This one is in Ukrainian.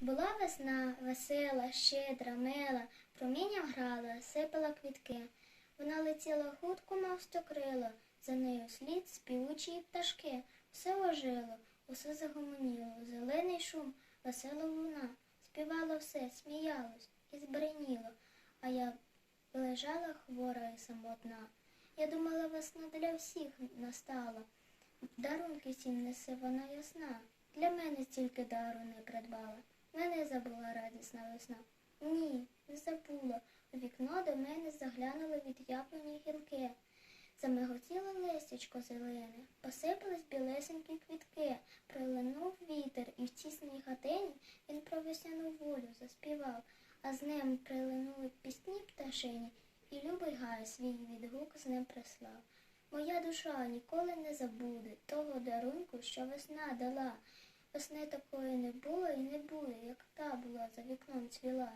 Була весна, весела, щедра, мила, промінням грала, сипала квітки. Вона летіла хутко, мов стокрило, за нею слід співучі пташки. Все ожило, усе загомоніло, зелений шум, весела луна. Співало все, сміялось і збриніло, а я лежала хвора і самотна. Я думала, весна для всіх настала. Дарунки всім несе вона ясна. Для мене стільки дару не придбала. Забула радісна весна. Ні, не забула. У вікно до мене заглянули від яблуні гілки. Замиготіло листячко зелене, посипались білесенькі квітки, пролинув вітер, і в тісній хатині він про весняну волю заспівав, а з ним прилинули пісні пташині, і любий гай свій відгук з ним прислав. Моя душа ніколи не забуде того дарунку, що весна дала. Весни такої не було і не буде, як та була за вікном цвіла.